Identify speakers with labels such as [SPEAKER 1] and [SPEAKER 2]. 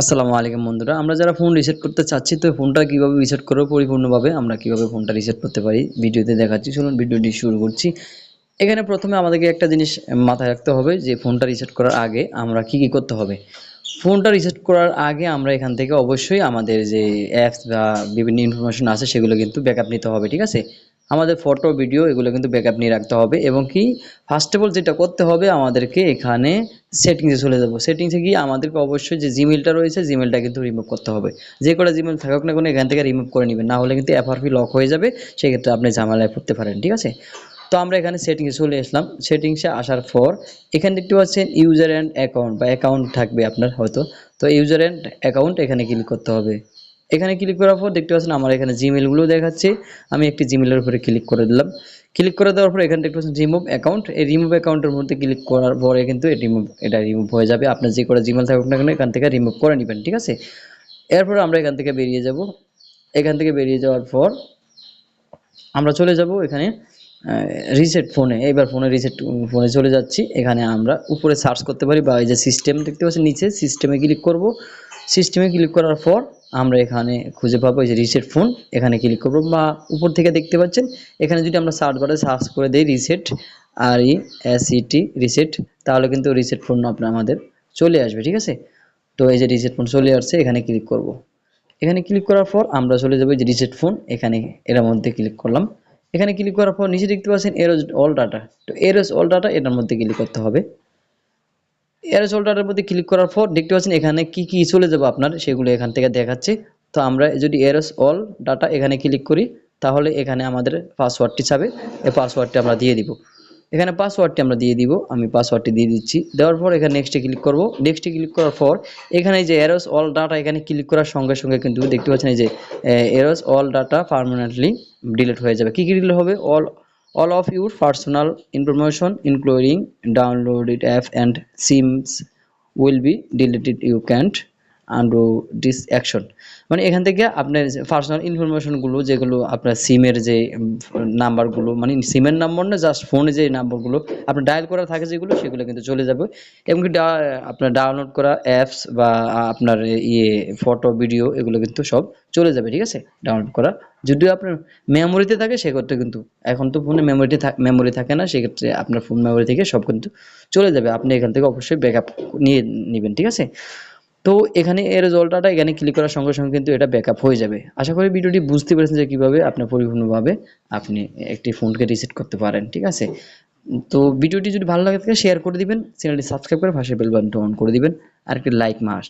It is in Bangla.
[SPEAKER 1] আসসালামু আলাইকুম বন্ধুরা, আমরা যারা ফোন রিসেট করতে চাচ্ছি, তো ফোনটা কীভাবে রিসেট করব পরিপূর্ণভাবে আমরা কীভাবে ফোনটা রিসেট করতে পারি ভিডিওতে দেখাচ্ছি। চলুন ভিডিওটি শুরু করছি। এখানে প্রথমে আমাদেরকে একটা জিনিস মাথায় রাখতে হবে যে ফোনটা রিসেট করার আগে আমরা কি কি করতে হবে। ফোনটা রিসেট করার আগে আমরা এখান থেকে অবশ্যই আমাদের যে অ্যাপস বা বিভিন্ন ইনফরমেশন আছে, সেগুলো কিন্তু ব্যাকআপ নিতে হবে, ঠিক আছে? আমাদের ফটো ভিডিও এগুলো কিন্তু ব্যাকআপ নিয়ে রাখতে হবে এবং কি ফার্স্ট অফ অল যেটা করতে হবে আমাদেরকে এখানে সেটিংসে চলে যাব। সেটিংসে গিয়ে আমাদেরকে অবশ্যই যে জিমেলটা রয়েছে জিমেলটা কিন্তু রিমুভ করতে হবে। যে কটা জিমেল থাকুক না কোনো এখান থেকে রিমুভ করে নেবেন। না হলে কিন্তু এফআরপি লক হয়ে যাবে। সেক্ষেত্রে আপনি ঝামেলায় পড়তে পারেন, ঠিক আছে? তো আমরা এখানে সেটিংসে চলে আসলাম। সেটিংসে আসার পর এখানে দেখতে পাচ্ছেন ইউজার অ্যান্ড অ্যাকাউন্ট বা অ্যাকাউন্ট থাকবে আপনার হয়তো। তো ইউজার অ্যান্ড অ্যাকাউন্ট এখানে ক্লিক করতে হবে। এখানে ক্লিক করার পর দেখতে পাচ্ছেন আমার এখানে জিমেলগুলো দেখাচ্ছে। আমি একটি জিমেলের উপরে ক্লিক করে দিলাম। ক্লিক করে দেওয়ার পর এখানে দেখতে পাচ্ছেন রিমুভ অ্যাকাউন্ট এই রিমুভ অ্যাকাউন্টের মধ্যে ক্লিক করার পরে কিন্তু রিমুভ এটা রিমুভ হয়ে যাবে। আপনার যে করে জিমেল থাকুক না কেন, এখান থেকে রিমুভ করে নেবেন, ঠিক আছে? এরপর আমরা এখান থেকে বেরিয়ে যাব। এখান থেকে বেরিয়ে যাওয়ার পর আমরা চলে যাব এখানে রিসেট ফোনে এবার ফোনে রিসেট ফোনে চলে যাচ্ছি। এখানে আমরা উপরে সার্চ করতে পারি বা এই যে সিস্টেম দেখতে পাচ্ছি নিচে সিস্টেমে ক্লিক করব। সিস্টেমে ক্লিক করার পর আমরা এখানে খুঁজে পাবো এই যে রিসেট ফোন এখানে ক্লিক করব বা উপর থেকে দেখতে পাচ্ছেন, এখানে যদি আমরা সার্চ বারে সার্চ করে দিই reset R E S E T reset তাহলে কিন্তু রিসেট ফোন আপনার আমাদের চলে আসবে, ঠিক আছে? তো এই যে রিসেট ফোন চলে আসছে, এখানে ক্লিক করব। এখানে ক্লিক করার পর আমরা চলে যাব যে রিসেট ফোন এখানে এর মধ্যে ক্লিক করলাম। এখানে ক্লিক করার পর নিচে দেখতে পাচ্ছেন এরোজ অল ডাটা তো এরোজ অল ডাটা এটার মধ্যে ক্লিক করতে হবে। অল ডাটার মধ্যে ক্লিক করার পর দেখতে পাচ্ছেন এখানে কি কি চলে যাবে আপনার, সেগুলো এখান থেকে দেখাচ্ছে। তো আমরা যদি এরোস অল ডাটা এখানে ক্লিক করি, তাহলে এখানে আমাদের পাসওয়ার্ডটি চাবে এই পাসওয়ার্ডটি আমরা দিয়ে দিব। এখানে পাসওয়ার্ডটি আমরা দিয়ে দিব, আমি পাসওয়ার্ডটি দিয়ে দিচ্ছি। দেওয়ার পর এখানে নেক্সটে ক্লিক করব। নেক্সটে ক্লিক করার পর এখানে যে এরোস অল ডাটা এখানে ক্লিক করার সঙ্গে সঙ্গে কিন্তু দেখতে পাচ্ছেন এই যে erase all data permanently delete হয়ে যাবে। কী কী ডিলিট হবে? All all of your personal information including downloaded app and sims will be deleted. You can't undo this action মানে এখান থেকে আপনার পার্সোনাল ইনফরমেশনগুলো যেগুলো আপনার সিমের যে নাম্বারগুলো মানে সিমের নাম্বার না জাস্ট ফোনে যে নাম্বারগুলো আপনার ডায়াল করা থাকে যেগুলো, সেগুলো কিন্তু চলে যাবে। এমনকি আপনার ডাউনলোড করা অ্যাপস বা আপনার ইয়ে ফটো ভিডিও এগুলো কিন্তু সব চলে যাবে, ঠিক আছে? ডাউনলোড করা। যদিও আপনার মেমোরিতে থাকে, সেক্ষেত্রে কিন্তু এখন তো ফোনে মেমোরিতে মেমোরি থাকে না, সেক্ষেত্রে আপনার ফোন মেমোরি থেকে সব কিন্তু চলে যাবে। আপনি এখান থেকে অবশ্যই ব্যাকআপ নিয়ে নেবেন, ঠিক আছে? তো এখানে এর রেজাল্টটা এখানে ক্লিক করার সঙ্গে সঙ্গে কিন্তু এটা ব্যাকআপ হয়ে যাবে। আশা করি ভিডিওটি বুঝতে পেরেছেন যে কীভাবে আপনার পরিপূর্ণভাবে আপনি একটি ফোনকে রিসেট করতে পারেন, ঠিক আছে? তো ভিডিওটি যদি ভালো লাগে থাকে শেয়ার করে দিবেন চ্যানেলটি সাবস্ক্রাইব করে পাশে বেল বাটনটা অন করে দিবেন, আর একটি লাইক মাস্ট